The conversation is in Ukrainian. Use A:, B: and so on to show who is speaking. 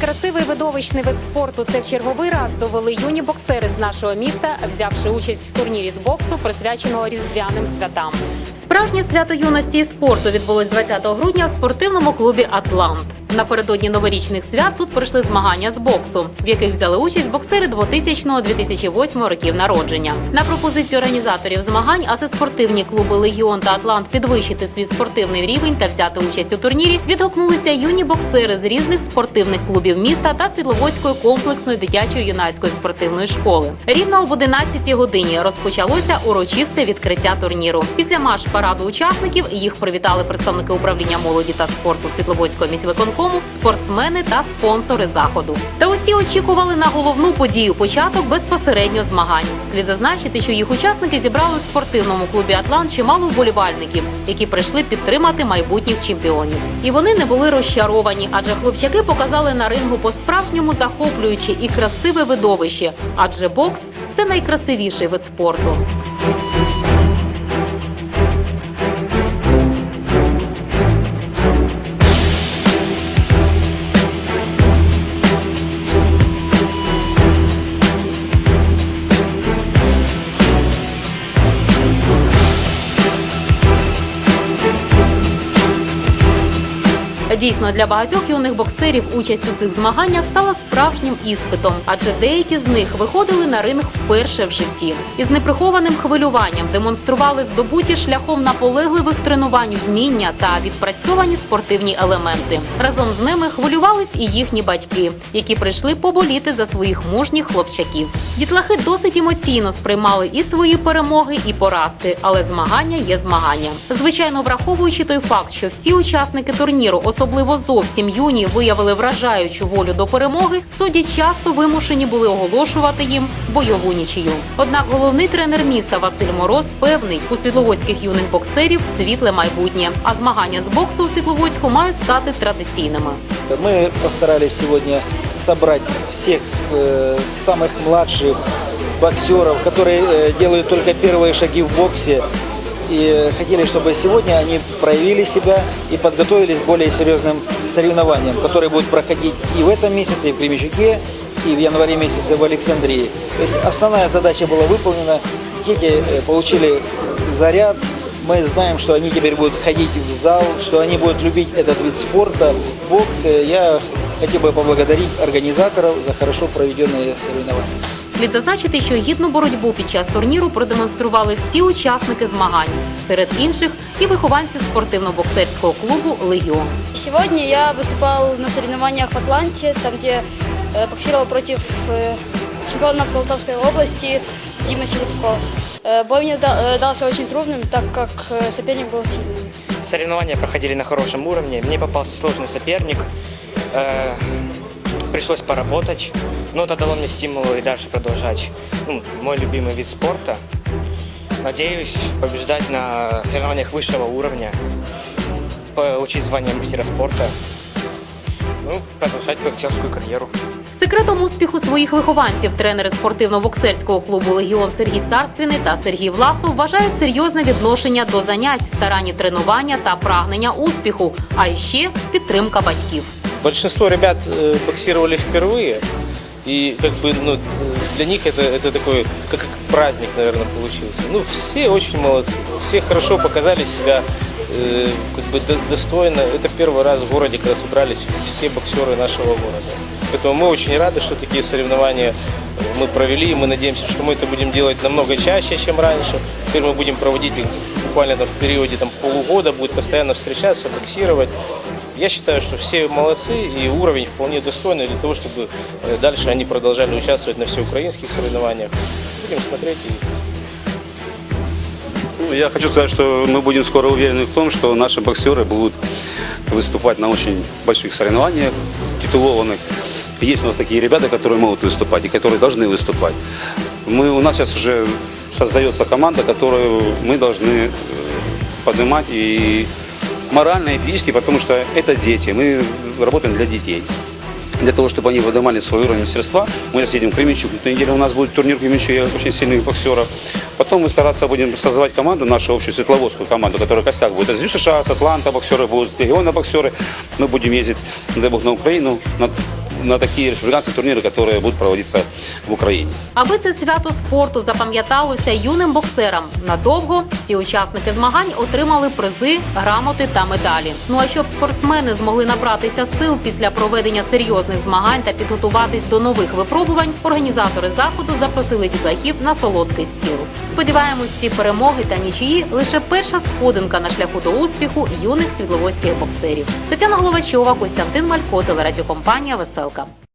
A: красивий видовищний вид спорту. Це в черговий раз довели юні боксери з нашого міста, взявши участь в турнірі з боксу, присвяченого різдвяним святам. Справжнє свято юності і спорту відбулось 20 грудня в спортивному клубі Атлант. Напередодні новорічних свят тут пройшли змагання з боксу, в яких взяли участь боксери 2000-2008 років народження. На пропозицію організаторів змагань, а це спортивні клуби Легіон та Атлант підвищити свій спортивний рівень та взяти участь у турнірі, відгукнулися юні боксери з різних спортивних клубів міста та Світловодської комплексної дитячої юнацької спортивної школи. Рівно об 11 годині розпочалося урочисте відкриття турніру. Після марш параду учасників їх привітали представники управління молоді та спорту Світловодського міськвиконкому, спортсмени та спонсори заходу. Та усі очікували на головну подію початок безпосередньо змагань. Слід зазначити, що їх учасники зібрали в спортивному клубі Атлант чимало вболівальників, які прийшли підтримати майбутніх чемпіонів. І вони не були розчаровані, адже хлопчаки показали на рингу по-справжньому захоплююче і красиве видовище. Адже бокс це найкрасивіший вид спорту. Дійсно, для багатьох юних боксерів участь у цих змаганнях стала справжнім іспитом, адже деякі з них виходили на ринг вперше в житті. Із неприхованим хвилюванням демонстрували здобуті шляхом наполегливих тренувань вміння та відпрацьовані спортивні елементи. Разом з ними хвилювались і їхні батьки, які прийшли поболіти за своїх мужніх хлопчаків. Дітлахи досить емоційно сприймали і свої перемоги, і поразки, але змагання є змагання. Звичайно, враховуючи той факт, що всі учасники турніру, особливо зовсім юні, виявили вражаючу волю до перемоги, судді часто вимушені були оголошувати їм бойову нічию. Однак головний тренер міста Василь Мороз певний, у світловодських юних боксерів світле майбутнє, а змагання з боксу у Світловодську мають стати традиційними.
B: Мы постарались сегодня собрать всех э, самых младших боксеров, которые э, делают только первые шаги в боксе. И хотели, чтобы сегодня они проявили себя и подготовились к более серьезным соревнованиям, которые будут проходить и в этом месяце, и в Кременчуге, и в январе месяце в Александрии. То есть основная задача была выполнена. Дети э, получили заряд, мы знаем, что они теперь будут ходить в зал, что они будут любить этот вид спорта, бокс. Я хотел бы поблагодарить организаторов за хорошо проведенные соревнования.
A: Слід зазначити, що гідну боротьбу під час турніру продемонстрували всі учасники змагань, серед інших і вихованці спортивно-боксерського клубу Легіон.
C: Сегодня я выступал на соревнованиях в Атланте, там где э, боксировал против э, чемпиона Полтавской области Дима Селевко. Э, бой мне да- э, дался очень трудным, так как э, соперник был сильным.
D: Соревнования проходили на хорошем уровне. Мне попался сложный соперник. Э, пришлось поработать. Но это дало мне стимул и дальше продолжать ну, мой любимый вид спорта. Надеюсь побеждать на соревнованиях высшего уровня, получить звание мастера спорта, ну, продолжать боксерскую карьеру.
A: Секретом успіху своїх вихованців тренери спортивно-боксерського клубу Легіон Сергій Царствіний та Сергій Власов вважають серйозне відношення до занять, старанні тренування та прагнення успіху, а ще підтримка батьків.
E: Большинство ребят э, боксировали впервые, и как бы ну, э, для них это, это такой как, как праздник, наверное, получился. Ну, все очень молодцы, все хорошо показали себя, э, как бы до- достойно. Это первый раз в городе, когда собрались все боксеры нашего города. Поэтому мы очень рады, что такие соревнования мы провели, и мы надеемся, что мы это будем делать намного чаще, чем раньше. Теперь мы будем проводить их буквально там, в периоде там, полугода, будет постоянно встречаться, боксировать. Я считаю, что все молодцы и уровень вполне достойный для того, чтобы э, дальше они продолжали участвовать на всеукраинских соревнованиях. Будем смотреть
F: Ну, Я хочу сказать, что мы будем скоро уверены в том, что наши боксеры будут выступать на очень больших соревнованиях, титулованных. Есть у нас такие ребята, которые могут выступать и которые должны выступать. Мы, у нас сейчас уже создается команда, которую мы должны э, поднимать и морально, и физически, потому что это дети. Мы работаем для детей. Для того, чтобы они поднимали свой уровень мастерства, мы сейчас едем в Кременчуг. На неделе у нас будет турнир в Кременчуге очень сильных боксеров. Потом мы стараться будем создавать команду, нашу общую светловодскую команду, которая костяк будет из США, с Атланта боксеры будут, региона боксеры. Мы будем ездить, дай бог, на Украину, на на такие республиканские турниры, которые будут проводиться в Украине.
A: Аби це свято спорту запам'яталося юним боксерам надовго, всі учасники змагань отримали призи, грамоти та медалі. Ну а щоб спортсмени змогли набратися сил після проведення серйозних змагань та підготуватись до нових випробувань, організатори заходу запросили дітлахів на солодкий стіл. Сподіваємось, ці перемоги та нічиї лише перша сходинка на шляху до успіху юних світловодських боксерів. Тетяна Головачова, Костянтин Малько, телерадіокомпанія welcome.